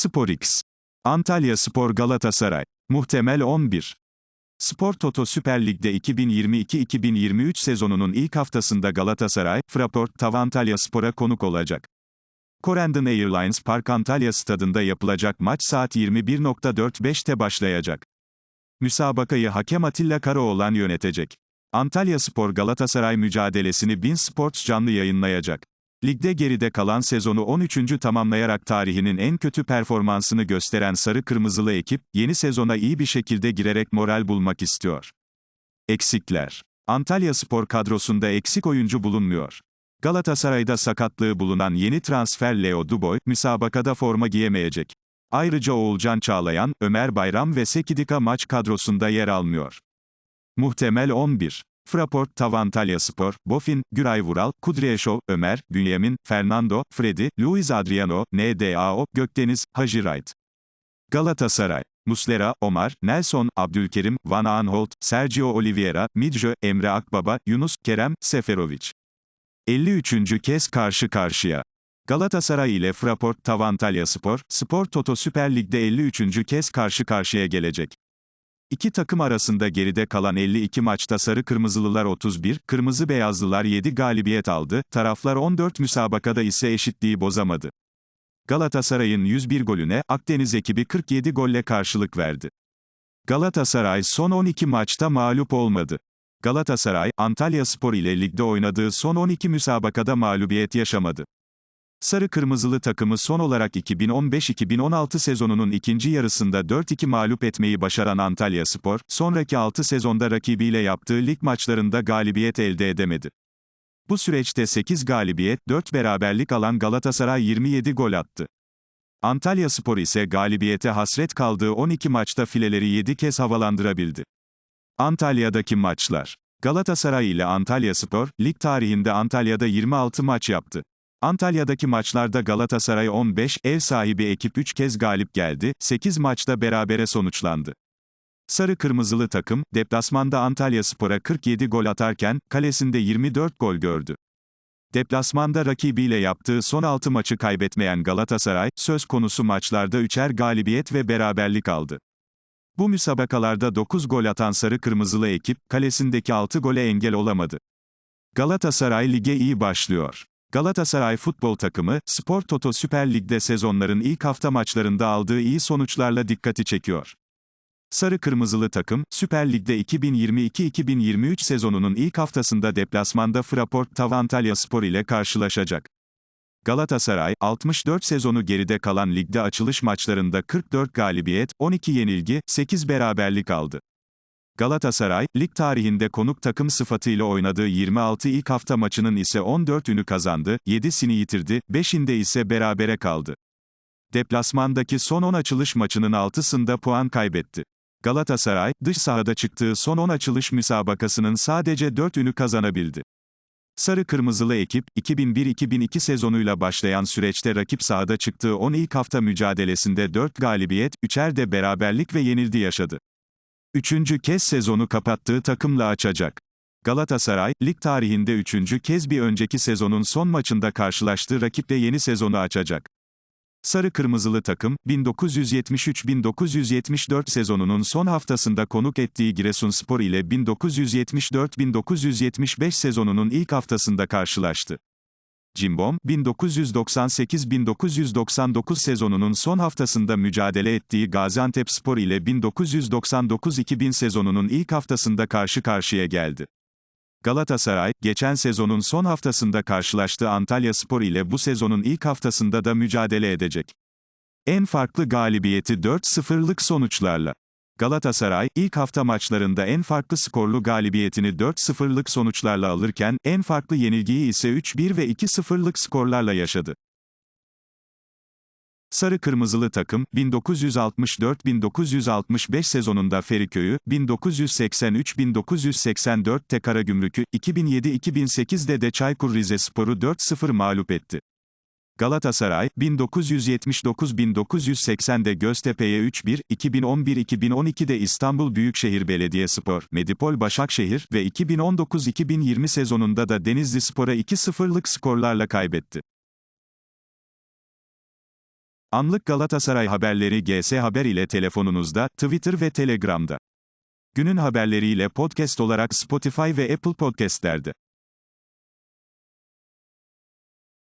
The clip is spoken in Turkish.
SporX. Antalya Spor Galatasaray. Muhtemel 11. Spor Toto Süper Lig'de 2022-2023 sezonunun ilk haftasında Galatasaray, Fraport Tav Antalya Spor'a konuk olacak. Corendon Airlines Park Antalya Stadında yapılacak maç saat 21.45'te başlayacak. Müsabakayı hakem Atilla Karaoğlan yönetecek. Antalya Spor Galatasaray mücadelesini Bin Sports canlı yayınlayacak. Ligde geride kalan sezonu 13. tamamlayarak tarihinin en kötü performansını gösteren sarı kırmızılı ekip, yeni sezona iyi bir şekilde girerek moral bulmak istiyor. Eksikler. Antalya Spor kadrosunda eksik oyuncu bulunmuyor. Galatasaray'da sakatlığı bulunan yeni transfer Leo Duboy, müsabakada forma giyemeyecek. Ayrıca Oğulcan Çağlayan, Ömer Bayram ve Sekidika maç kadrosunda yer almıyor. Muhtemel 11. Fraport Tav Antalya Spor, Bofin, Güray Vural, Kudryashov, Ömer, Bünyamin, Fernando, Freddy, Luis Adriano, NDAO, Gökdeniz, Hacı. Galatasaray. Muslera, Omar, Nelson, Abdülkerim, Van Aanholt, Sergio Oliveira, Midjo, Emre Akbaba, Yunus, Kerem, Seferovic. 53. kez karşı karşıya. Galatasaray ile Fraport Tav Antalya Spor, Spor Toto Süper Lig'de 53. kez karşı karşıya gelecek. İki takım arasında geride kalan 52 maçta sarı kırmızılılar 31, kırmızı beyazlılar 7 galibiyet aldı, taraflar 14 müsabakada ise eşitliği bozamadı. Galatasaray'ın 101 golüne, Akdeniz ekibi 47 golle karşılık verdi. Galatasaray son 12 maçta mağlup olmadı. Galatasaray, Antalya Spor ile ligde oynadığı son 12 müsabakada mağlubiyet yaşamadı. Sarı Kırmızılı takımı son olarak 2015-2016 sezonunun ikinci yarısında 4-2 mağlup etmeyi başaran Antalya Spor, sonraki 6 sezonda rakibiyle yaptığı lig maçlarında galibiyet elde edemedi. Bu süreçte 8 galibiyet, 4 beraberlik alan Galatasaray 27 gol attı. Antalya Spor ise galibiyete hasret kaldığı 12 maçta fileleri 7 kez havalandırabildi. Antalya'daki maçlar. Galatasaray ile Antalya Spor, lig tarihinde Antalya'da 26 maç yaptı. Antalya'daki maçlarda Galatasaray 15, ev sahibi ekip 3 kez galip geldi, 8 maçta berabere sonuçlandı. Sarı Kırmızılı takım, deplasmanda Antalya Spor'a 47 gol atarken, kalesinde 24 gol gördü. Deplasmanda rakibiyle yaptığı son 6 maçı kaybetmeyen Galatasaray, söz konusu maçlarda 3'er galibiyet ve beraberlik aldı. Bu müsabakalarda 9 gol atan Sarı Kırmızılı ekip, kalesindeki 6 gole engel olamadı. Galatasaray lige iyi başlıyor. Galatasaray futbol takımı, Spor Toto Süper Lig'de sezonların ilk hafta maçlarında aldığı iyi sonuçlarla dikkati çekiyor. Sarı Kırmızılı takım, Süper Lig'de 2022-2023 sezonunun ilk haftasında deplasmanda Fraport Tav Antalya Spor ile karşılaşacak. Galatasaray, 64 sezonu geride kalan ligde açılış maçlarında 44 galibiyet, 12 yenilgi, 8 beraberlik aldı. Galatasaray, lig tarihinde konuk takım sıfatıyla oynadığı 26 ilk hafta maçının ise 14'ünü kazandı, 7'sini yitirdi, 5'inde ise berabere kaldı. Deplasmandaki son 10 açılış maçının 6'sında puan kaybetti. Galatasaray, dış sahada çıktığı son 10 açılış müsabakasının sadece 4'ünü kazanabildi. Sarı Kırmızılı ekip, 2001-2002 sezonuyla başlayan süreçte rakip sahada çıktığı 10 ilk hafta mücadelesinde 4 galibiyet, 3'er de beraberlik ve yenildi yaşadı. Üçüncü kez sezonu kapattığı takımla açacak. Galatasaray, lig tarihinde üçüncü kez bir önceki sezonun son maçında karşılaştığı rakiple yeni sezonu açacak. Sarı Kırmızılı takım, 1973-1974 sezonunun son haftasında konuk ettiği Giresunspor ile 1974-1975 sezonunun ilk haftasında karşılaştı. Cimbom, 1998-1999 sezonunun son haftasında mücadele ettiği Gaziantepspor ile 1999-2000 sezonunun ilk haftasında karşı karşıya geldi. Galatasaray, geçen sezonun son haftasında karşılaştığı Antalya Spor ile bu sezonun ilk haftasında da mücadele edecek. En farklı galibiyeti 4-0'lık sonuçlarla. Galatasaray, ilk hafta maçlarında en farklı skorlu galibiyetini 4-0'lık sonuçlarla alırken, en farklı yenilgiyi ise 3-1 ve 2-0'lık skorlarla yaşadı. Sarı Kırmızılı takım, 1964-1965 sezonunda Feriköy'ü, 1983-1984'te Karagümrük'ü, 2007-2008'de de Çaykur Rizespor'u 4-0 mağlup etti. Galatasaray, 1979-1980'de Göztepe'ye 3-1, 2011-2012'de İstanbul Büyükşehir Belediyespor, Medipol Başakşehir ve 2019-2020 sezonunda da Denizli Spor'a 2-0'lık skorlarla kaybetti. Anlık Galatasaray haberleri GS Haber ile telefonunuzda, Twitter ve Telegram'da. Günün haberleriyle podcast olarak Spotify ve Apple Podcast'lerde.